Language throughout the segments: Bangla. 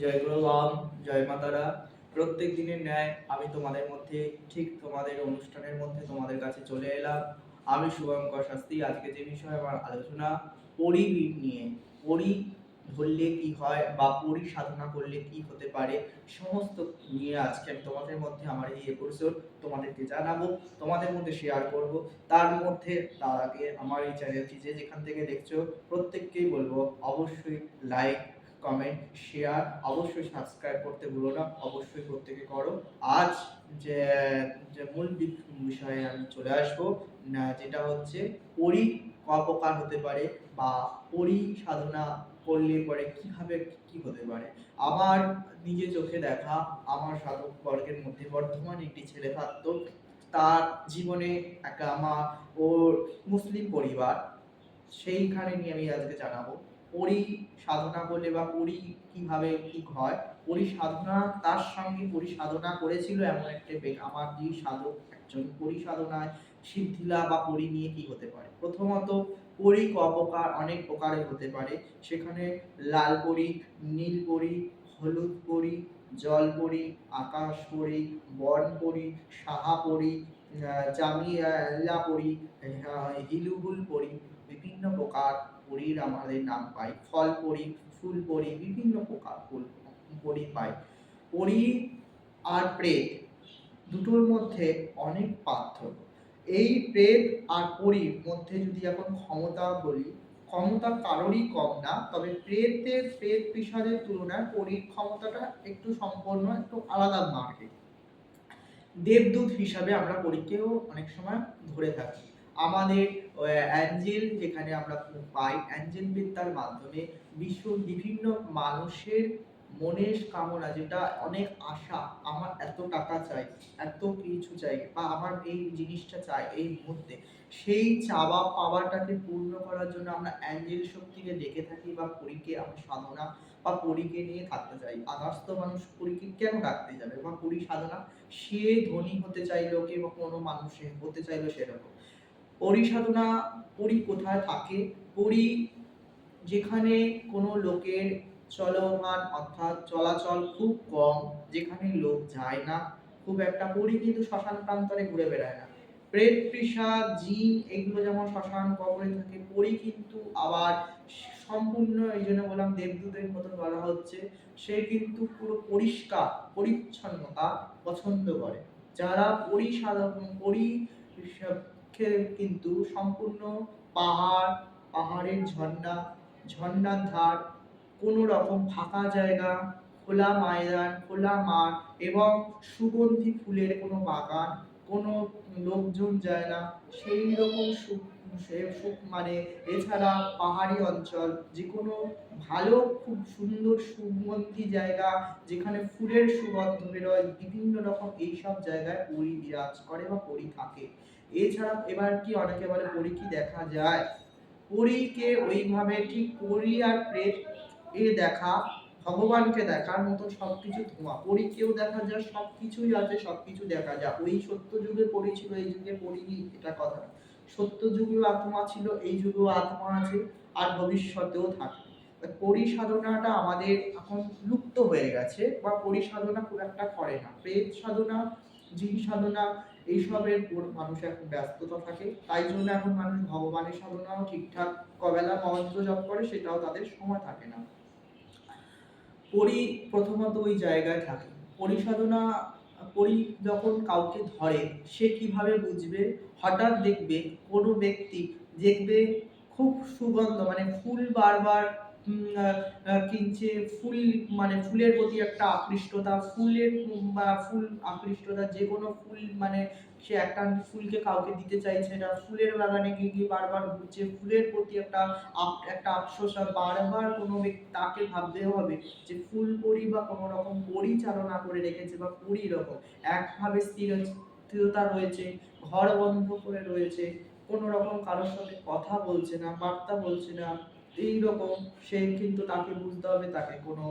জয় গুরু বাম জয় মাতারা। প্রত্যেক দিনের ন্যায় আমি তোমাদের মধ্যে, ঠিক তোমাদের অনুষ্ঠানের মধ্যে তোমাদের কাছে চলে এলাম। আমি শুভঙ্কর শাস্ত্রী। আজকে যে বিষয়ে আমার আলোচনা, পরি নিয়ে। পরি ধরলে কি হয় বা পরি সাধনা করলে কি হতে পারে, সমস্ত নিয়ে আজকে আমি তোমাদের মধ্যে আমার এই এপিসোড তোমাদেরকে জানাব, তোমাদের মধ্যে শেয়ার করব। তার মধ্যে, তার আগে আমার এই চ্যানেলটি যে যেখান থেকে দেখছ, প্রত্যেককেই বলব, অবশ্যই লাইক কমেন্ট শেয়ার অবশ্যই সাবস্ক্রাইব করতে ভুলো না, অবশ্যই প্রত্যেকে করো। আজ যে যে মূল বিষয়ে আমি চলে আসব যেটা হচ্ছে পরি ক প্রকার হতে পারে বা পরি সাধনা করলে পরে কীভাবে কি হতে পারে। আমার নিজে চোখে দেখা, আমার সাধক বর্গের মধ্যে বর্ধমান একটি ছেলে থাকতো তার জীবনে একটা আমার ওর মুসলিম পরিবার, সেইখানে নিয়ে আমি আজকে জানাব। পরি সাধনা করলে বা পরি কীভাবে কি হয়? পরি সাধনা তার সঙ্গে পরি সাধনা করেছিল এমন একটা ব্যক্তি। আমার যে সাধক একজন পরি সাধনায় সিদ্ধিলা বা পরি নিয়ে কি হতে পারে? প্রথমত পরি ক প্রকার অনেক প্রকারের হতে পারে। সেখানে লাল পরি নীল পরি হলুদ পরি জল পরি আকাশ পরি বন পরি সাহা পরি জামিলা পরি আহ, হিলুহুল পরি বিভিন্ন প্রকার পরীর আমাদের নাম পাই। ফল পরি ফুল পরি বিভিন্ন প্রকার ফুল পরি পাই। পরি আর প্রেত দুটোর মধ্যে অনেক পার্থক্য। এই প্রেত আর পরির মধ্যে যদি এখন ক্ষমতা বলি, ক্ষমতা কারোরই কম না, তবে প্রেতের প্রেত পিসাদের তুলনায় পরির ক্ষমতাটা একটু সম্পন্ন, একটু আলাদা মার্কে দেবদূত হিসাবে আমরা পরীকেও অনেক সময় ধরে থাকি। আমাদের অ্যাঞ্জেল যেখানে আমরা পাই, অ্যাঞ্জেল বিদ্যার মাধ্যমে বিশ্ব বিভিন্ন মানুষের মনের কামনা, যেটা অনেক আশা, আমার এত টাকা চাই, এত কিছু চাই, বা আমার এই জিনিসটা চাই, এই মুহূর্তে, সেই চাওয়া পাওয়াটাকে পূর্ণ করার জন্য আমরা অ্যাঞ্জেল শক্তিকে ডেকে থাকি বা পরীকে আমরা সাধনা বা পরীকে নিয়ে থাকতে চাই। আদার্স মানুষ পরীকে কেন ডাকতে যাবে? বা পরী সাধনা, সে ধনী হতে চাইলো কে বা কোনো মানুষে হতে চাইলো সেরকম। পরিসাধনা পরি কোথায় থাকে? পরি যেখানে কোনো লোকের চলমান অর্থাৎ চলাচল খুব কম, যেখানে লোক যায় না, খুব একটা পরি কিন্তু শ্মশান প্রান্তরে ঘুরে বেড়ায় না। প্রেত পিসাদ জিন এগুলো যেমন শ্মশান কবরে থাকে, পরি কিন্তু আবার সম্পূর্ণ এই জন্য বললাম দেবদূতের মতো বলা হচ্ছে, সে কিন্তু পুরো পরিষ্কার, পরিচ্ছন্নতা পছন্দ করে। যারা পরিসাধন পরি কে কিন্তু সম্পূর্ণ পাহাড়, পাহাড়ের ঝর্ণা, ঝর্ণার ধার, কোনো রকম ফাঁকা জায়গা, খোলা ময়দান, খোলা মাঠ এবং সুগন্ধি ফুলের কোনো বাগান, কোনো লোকজন যায় না। সেই রকম সুখ মানে এছাড়া পাহাড়ি অঞ্চল যে কোনো ভালো, খুব সুন্দর সুগন্ধি জায়গা, যেখানে ফুলের সুগন্ধ বেরোয়, বিভিন্ন রকম এইসব জায়গায় পরি, বিরাজ করে বা পরি থাকে। এছাড়া এবার কি অনেকে বলে পরি কি দেখা যায়? পরীকে ওইভাবে ঠিক পরি আর প্রেত এ দেখা, ভগবানকে দেখার মতো সবকিছু ধোঁয়া। পরীকেও দেখা যায়, সবকিছুই আছে, সবকিছু দেখা যায়। ওই সত্য যুগে পরি এই যুগে পরি এটা কথা সত্য যুগেও আত্মা ছিল, এই যুগেও আত্মা আছে, আর ভবিষ্যতেও থাকবে। পরিসাধনাটা আমাদের এখন লুপ্ত হয়ে গেছে, বা পরিসাধনা খুব একটা করে না। প্রেত সাধনা জিন সাধনা, এইসবের উপর মানুষ এখন ব্যস্ততা থাকে। তাই জন্য এখন মানুষ ভগবানের সাধনাও ঠিকঠাক কবেলা মন্ত্র জপ করে, সেটাও তাদের সময় থাকে না। পরি প্রথমত ওই জায়গায় থাকে। পরিসাধনা, পরি যখন কাউকে ধরে, সে কীভাবে বুঝবে? হঠাৎ দেখবে কোনো ব্যক্তি দেখবে খুব সুগন্ধ মানে ফুল বারবার কিনছে ফুল মানে ফুলের প্রতি একটা আকৃষ্টতা, ফুলের বা ফুল আকৃষ্টতা, যে কোনো ফুল মানে সে একটা ফুলকে কাউকে দিতে চাইছে না। ফুলের বাগানে গিয়ে গিয়ে বারবার ঘুরছে, ফুলের প্রতি একটা একটা আফসোস বারবার কোনো তাকে ভাবতে হবে যে ফুল পরি বা কোনো রকম পরিচালনা করে রেখেছে বা পরি রকম। একভাবে স্থির স্থিরতা রয়েছে, ঘর বন্ধ করে রয়েছে, কোনো রকম কারোর সাথে কথা বলছে না, বার্তা বলছে না। এই রকম, সে কিন্তু তাকে বুঝতে হবে, তাকে কোনো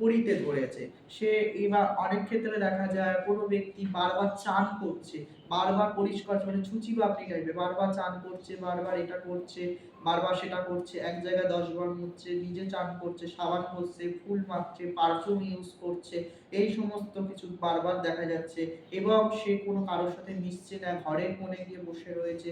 পরিতে ধরেছে। সে এবার অনেক ক্ষেত্রে দেখা যায়, কোনো ব্যক্তি বারবার চান করছে বারবার পরিষ্কার মানে ছুচি বাপড়ি টাইপের, বারবার চান করছে, বারবার এটা করছে, বারবার সেটা করছে, এক জায়গায় দশ বার মুছছে, নিজে চান করছে, সাবান ঘষছে, ফুল মাখছে পারফিউম ইউজ করছে, এই সমস্ত কিছু বারবার দেখা যাচ্ছে এবং সে কোনো কারোর সাথে মিশছে না, ঘরের কোণে গিয়ে বসে রয়েছে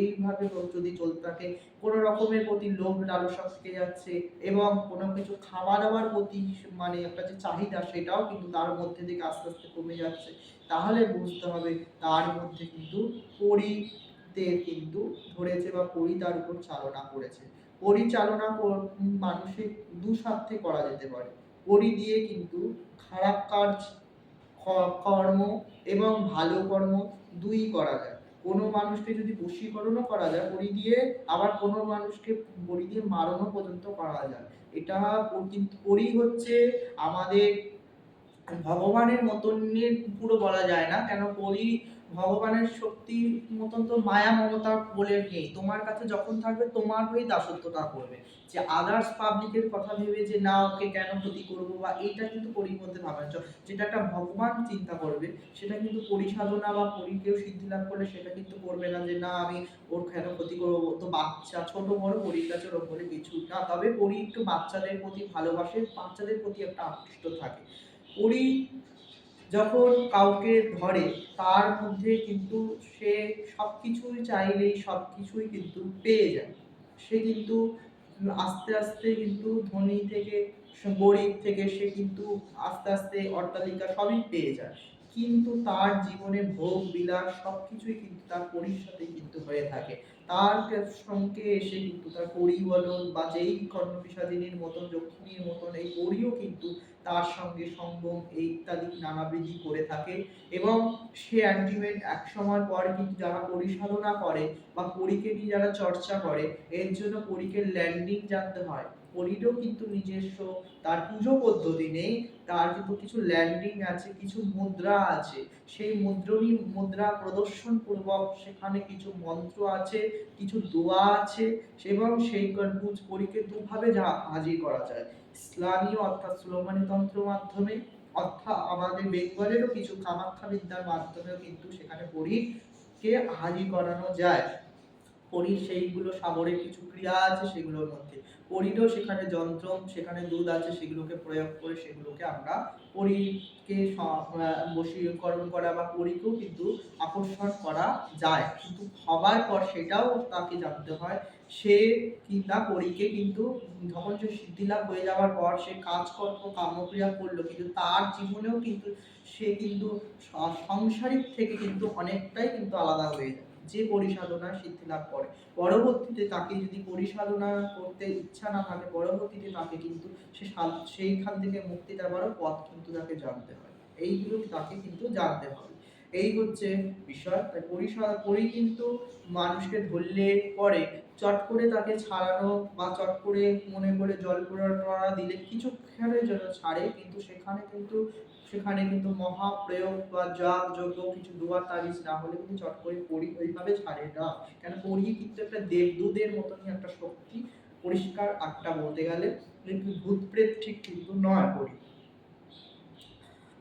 এইভাবে যদি চলতে থাকে, কোনো রকমের প্রতি লোভ লালসা থেকে যাচ্ছে এবং কোনো কিছু খাওয়া দাওয়ার প্রতি মানে একটা যে চাহিদা, সেটাও কিন্তু তার মধ্যে থেকে আস্তে আস্তে কমে যাচ্ছে। তাহলে বুঝতে হবে তার মধ্যে কিন্তু পরিদের কিন্তু ধরেছে বা পরি তার উপর চালনা করেছে। পরিচালনা মানুষের দু স্বার্থে করা যেতে পারে। পরি দিয়ে কিন্তু খারাপ কাজ কর্ম এবং ভালো কর্ম দুই করা যায়। কোনো মানুষকে যদি বশীকরণও করা যায়, পরি দিয়ে আবার কোনো মানুষকে বড়ি দিয়ে মারণও পর্যন্ত করা যায়। এটা কিন্তু, পরি হচ্ছে আমাদের ভগবানের মতন পুরো বলা যায় না। কেন পরি ভগবানের শক্তির মতন তো মায়া মমতা বলে নেই। তোমার কাছে যখন থাকবে, তোমার হয়েই দাসত্বতা করবে। যে আদার্স পাবলিকের কথা ভেবে যে, না, ওকে কেন ক্ষতি করব? বা এইটা কিন্তু পরির মধ্যে ভাবা যেটা একটা ভগবান চিন্তা করবে, সেটা কিন্তু পরিসাধনা বা পরি কেউ সিদ্ধি লাভ করলে সেটা কিন্তু করবে না যে, না, আমি ওর কেন ক্ষতি করব? তো বাচ্চা, ছোট বড়, পরির কাছে ওর কিছু না। তবে পরি একটু বাচ্চাদের প্রতি ভালোবাসে, বাচ্চাদের প্রতি একটা আকৃষ্ট থাকে। পরি যখন কাউকে ধরে, তার মধ্যে কিন্তু সে সব কিছুই চাইলেই সব কিছুই কিন্তু পেয়ে যায়। সে কিন্তু আস্তে আস্তে কিন্তু ধনী থেকে, গরিব থেকে সে কিন্তু আস্তে আস্তে অট্টালিকা সবই পেয়ে যায়। কিন্তু তার জীবনে ভোগ, বিলাস সব কিছুই কিন্তু তার পরির সাথে কিন্তু হয়ে থাকে। তার সঙ্গে এসে কিন্তু তার পরি বলন বা যেই কর্ণপিসাদিনীর মতন, যক্ষিণীর মতন এই পরিও কিন্তু তার সঙ্গে সঙ্গম এই ইত্যাদি নানাবিধি করে থাকে এবং সে অ্যান্টিমেট এক সময় পর কিন্তু যারা পরিসাধনা করে বা পরীকে নিয়ে যারা চর্চা করে, এর জন্য পরীকে ল্যান্ডিং জানতে হয়। পরীরও কিন্তু নিজস্ব, তার পুজো পদ্ধতি নেই, তার কিন্তু কিছু ল্যান্ডিং আছে, কিছু মুদ্রা আছে। সেই মুদ্রণী মুদ্রা প্রদর্শন পূর্বক সেখানে কিছু মন্ত্র আছে, কিছু দোয়া আছে, এবং সেই গণপুজ পরীকে দুভাবে যা হাজির করা যায়। ইসলামী অর্থাৎ সুলমানি তন্ত্র মাধ্যমে, অর্থাৎ আমাদের বেঙ্গলেরও কিছু কামাখ্যা বিদ্যার মাধ্যমেও কিন্তু সেখানে পরীকে হাজির করানো যায়। পরীর সেইগুলো সাগরের কিছু ক্রিয়া আছে সেগুলোর মধ্যে। পরীরও সেখানে যন্ত্র, সেখানে দুধ আছে, সেগুলোকে প্রয়োগ করে সেগুলোকে আমরা পরীকে বশীকরণ করা বা পরীকেও কিন্তু আকর্ষণ করা যায়। কিন্তু হবার পর সেটাও তাকে জানতে হয়, সে কিংবা পরীকে কিন্তু যখন সে সিদ্ধিলাভ হয়ে যাওয়ার পর সে কাজকর্ম, কামক্রিয়া করল, কিন্তু তার জীবনেও কিন্তু সে কিন্তু সাংসারিক থেকে কিন্তু অনেকটাই কিন্তু আলাদা হয়ে যায়। যে পরিসাধনা সিদ্ধি লাভ করে। পরবর্তীতে তাকে যদি পরিসাধনা করতে ইচ্ছা না থাকে, পরবর্তীতে তাকে কিন্তু সে সেইখান থেকে মুক্তি দেওয়ারও পথ কিন্তু তাকে জানতে হয়। এইগুলো তাকে কিন্তু জানতে হবে। এই হচ্ছে বিষয়। তাই পরিসা, পরি কিন্তু মানুষকে ধরলে পরে চট করে তাকে ছাড়ানো বা চট করে মনে করে জল টরা দিলে কিছুক্ষণের জন্য ছাড়ে কিন্তু সেখানে কিন্তু সেখানে কিন্তু মহাপ্রয়োগ বা যাগ যজ্ঞ কিছু দোয়া তাবিজ না হলে কিন্তু চট করে পড়ি ওইভাবে ছাড়ে না। কেন পড়ি কিন্তু একটা দেবদূতের মতনই একটা শক্তি। পরিষ্কার আটটা বলতে গেলে কিন্তু ভূত প্রেত ঠিক কিন্তু নয় পড়ি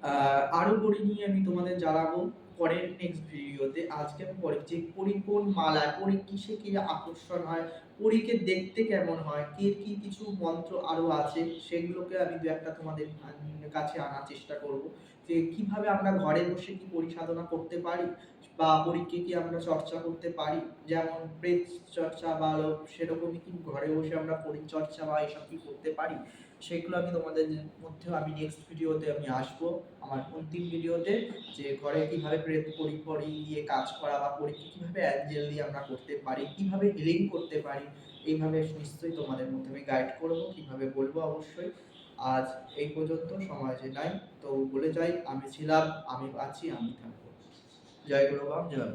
আহ, আরও পড়ি নিয়ে আমি তোমাদের জানাব। পরের নেক্সট ভিডিওতে আজকে আমি পরে যে পরি কোন মালায়, পরি কিসে কি আকর্ষণ হয়, পরীকে দেখতে কেমন হয়, কি কি কিছু মন্ত্র আরও আছে, সেগুলোকে আমি দু একটা তোমাদের কাছে আনার চেষ্টা করব। যে কীভাবে আমরা ঘরে বসে কি পরিসাধনা করতে পারি বা পরীকে কি আমরা চর্চা করতে পারি, যেমন প্রেত চর্চা বা সেরকমই কি ঘরে বসে আমরা পরিচর্চা বা এসব কি করতে পারি? সেগুলো আমি তোমাদের মধ্যে আমি নেক্সট ভিডিওতে আমি আসব। আমার অন্তিম ভিডিওতে যে ঘরে কীভাবে প্রেত পরি পরি দিয়ে কাজ করা বা পরীক্ষা কীভাবে অ্যাঞ্জেল দিয়ে আমরা করতে পারি, কীভাবে হিলিং করতে পারি, এইভাবে নিশ্চয়ই তোমাদের মধ্যে আমি গাইড করব, কীভাবে বলব অবশ্যই। আজ এই পর্যন্ত, সময় যে নাই, তো বলে যাই, আমি ছিলাম, আমি আছি, আমি থাকব। জয় গুরু বাম, জয়